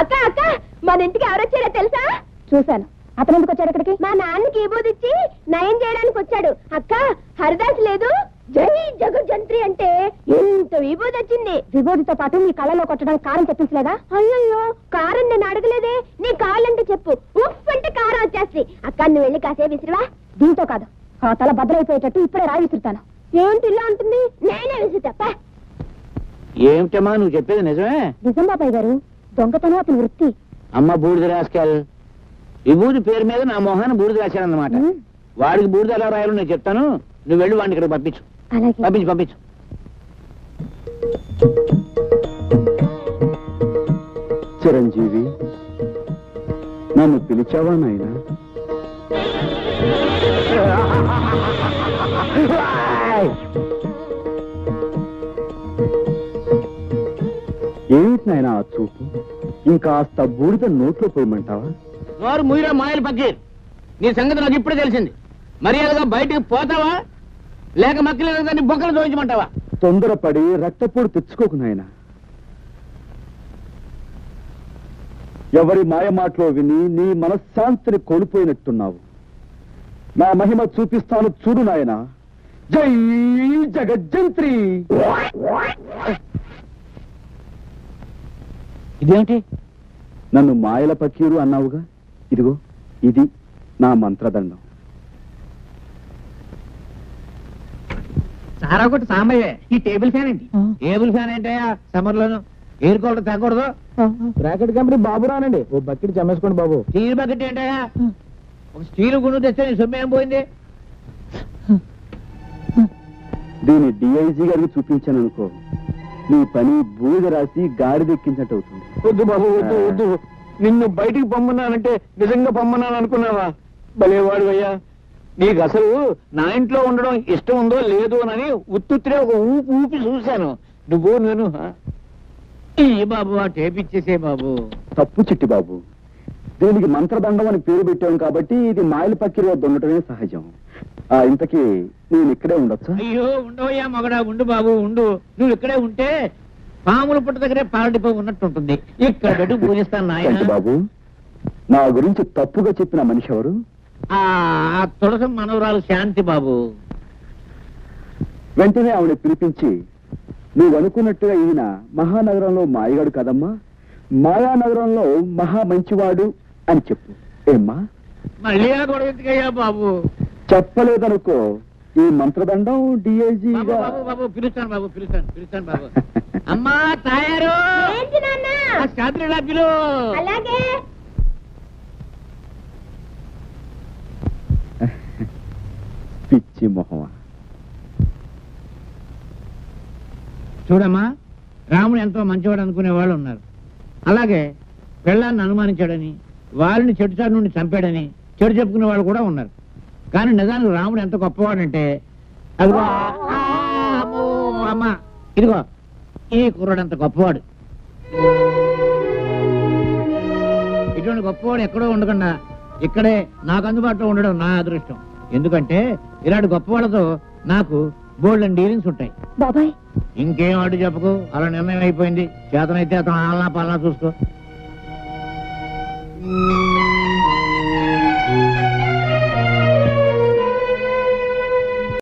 అక్క అక్క మన ఇంటికి ఎవరొచ్చారో తెలుసా? చూశాను. అతను ఎందుకు వచ్చాడు ఇక్కడికి? మా నాన్నకి ఈ ఇచ్చి నయం చేయడానికి వచ్చాడు. అక్క హరిదాస్ లేదు. జై జగజ్జంత్రి అంటే ఎంత విభూతి వచ్చింది. విభూతితో పాటు నీ కళ్ళలో కొట్టడానికి కారం చెప్పించలేదా? అయ్యయ్యో కారం నేను అడగలేదే. నీ కావాలంటే చెప్పు. ఉఫ్ అంటే కారం వచ్చేస్తుంది. అక్క నువ్వు వెళ్ళి కాసేపు విసిరివా? దీంతో కాదు. ఆ తల భద్రైపోయేటట్టు ఇప్పుడే రాయి విసురుతాను. ఏంటి ఇలా ఉంటుంది నేనే విసురుతా. ఏమిటమ్మా నువ్వు చెప్పేది నిజమే? నిజం బాబాయ్ గారు దొంగతనం అతని వృత్తి. అమ్మ బూడిద రాసుకెళ్ విభూతి పేరు మీద నా మొహాన్ని బూడిద రాశానన్నమాట. ఉమ్. వాడికి బూడిద ఎలా రాయాలో నేను చెప్తాను. నువ్వు వెళ్ళి వాడిని ఇక్కడ పంపించు. పంపించు పంపించు. చిరంజీవి నన్ను పిలిచావా నాయనా? ఏమిటి నాయనా ఆ చూపు? ఇంకాస్త బూడిద నోట్లో పోయమంటావా? నోరు ముయిరా మాయలు పక్కీర్. నీ సంగతి నాకు ఇప్పుడే తెలిసింది. మర్యాదగా బయటికి పోతావా? లేక మక్కలేదు దాన్ని బొక్కలు చూపించమంటావా తొందరపడి రక్తపోటు తెచ్చుకోకు నాయనా. ఎవరి మాయ మాటలో విని నీ మనశ్శాంతిని కోల్పోయినట్టున్నావు. నా మహిమ చూపిస్తాను చూడు నాయన. జై జగజ్జంత్రి. ఇదేమిటి? నన్ను మాయల పకీరు అన్నావుగా? ఇదిగో ఇది నా మంత్రదండం. సారా కొట్టి సాంబయ్యే ఈ టేబుల్ ఫ్యాన్ ఏంటి? టేబుల్ ఫ్యాన్ ఏంటయ్యా? సమ్మర్ లోను ఎయిర్ కూలర్ తగ్గకూడదు. బ్రాకెట్ కంపెనీ బాబు రానండి. ఓ బకెట్ చమ్మేసుకోండి బాబు. స్టీల్ బకెట్ ఏంటయ్యా? ఒక స్టీల్ గుండు తెస్తే నీ సొమ్ము ఏం పోయింది? దీన్ని డిఐజీ గారికి చూపించాను అనుకో నీ పని బూడిద రాసి గాడిదెక్కించినట్టు అవుతుంది వద్దు బాబు వద్దు వద్దు. నిన్ను బయటికి పొమ్మన్నానంటే నిజంగా పొమ్మన్నాను అనుకున్నావా? భలేవాడు అయ్యా. నీకు అసలు నా ఇంట్లో ఉండడం ఇష్టం ఉందో లేదో అని ఉత్తుత్తిరే ఒక ఊపి ఊపి చూశాను. నువ్వు నేను? ఈ బాబు ఆ టేప్ ఇచ్చేసే బాబు. తప్పు చిట్టి బాబు. దీనికి మంత్రదండం అని పేరు పెట్టాం కాబట్టి ఇది మాయల పక్కిరి వద్ద ఉండటమే సహజం. ఆ ఇంతకీ నేను ఇక్కడే ఉండొచ్చా? అయ్యో ఉండవయ్యా మగడా ఉండు బాబు ఉండు. నువ్వు ఇక్కడే ఉంటే పాముల పుట్ట దగ్గరే పాలడిపో ఉన్నట్టు ఉంటుంది ఇక్కడ పెట్టి పూజిస్తాను నాయన. బాబు? నా గురించి తప్పుగా చెప్పిన మనిషి ఎవరు? ఆ తులసం మనవరాలు శాంతి బాబు. వెంటనే ఆవిడ పిలిపించి నువ్వు అనుకున్నట్టుగా ఈయన మహానగరంలో మాయగాడు కదమ్మా? మాయానగరంలో మహా మంచివాడు అని చెప్పు. ఏమ్మా? మళ్ళీ ఆ గొడవ ఎందుకయ్యా బాబు? చెప్పలేదనుకో ఈ మంత్రదండం బాబు డిఐజీగా బాబు బాబు పిలుస్తాను బాబు పిలుస్తాను పిలుస్తాను బాబు. అమ్మా తయారు! అలాగే. పిచ్చి మొహమా. చూడమ్మా రాముడు ఎంతో మంచివాడు అనుకునే వాళ్ళు ఉన్నారు. అలాగే పెళ్ళాన్ని అనుమానించాడని వాళ్ళని చెడుచారు నుండి చంపాడని చెడు చెప్పుకునే వాళ్ళు కూడా ఉన్నారు. కానీ నిజానికి రాముడు ఎంత గొప్పవాడంటే అదిగో అమ్మ. ఇదిగో ఈ కుర్రాడు అంత గొప్పవాడు. ఇటువంటి గొప్పవాడు ఎక్కడో ఉండకుండా ఇక్కడే నాకు అందుబాటులో ఉండడం నా అదృష్టం. ఎందుకంటే ఇలాంటి గొప్పవాళ్ళతో నాకు బోల్డ్ అండ్ డీలింగ్స్ ఉంటాయి. బాబాయ్. ఇంకేం అడ్డు చెప్పకు అలా నిర్ణయం అయిపోయింది. చేతనైతే అతను ఆలనా పాలనా చూసుకో.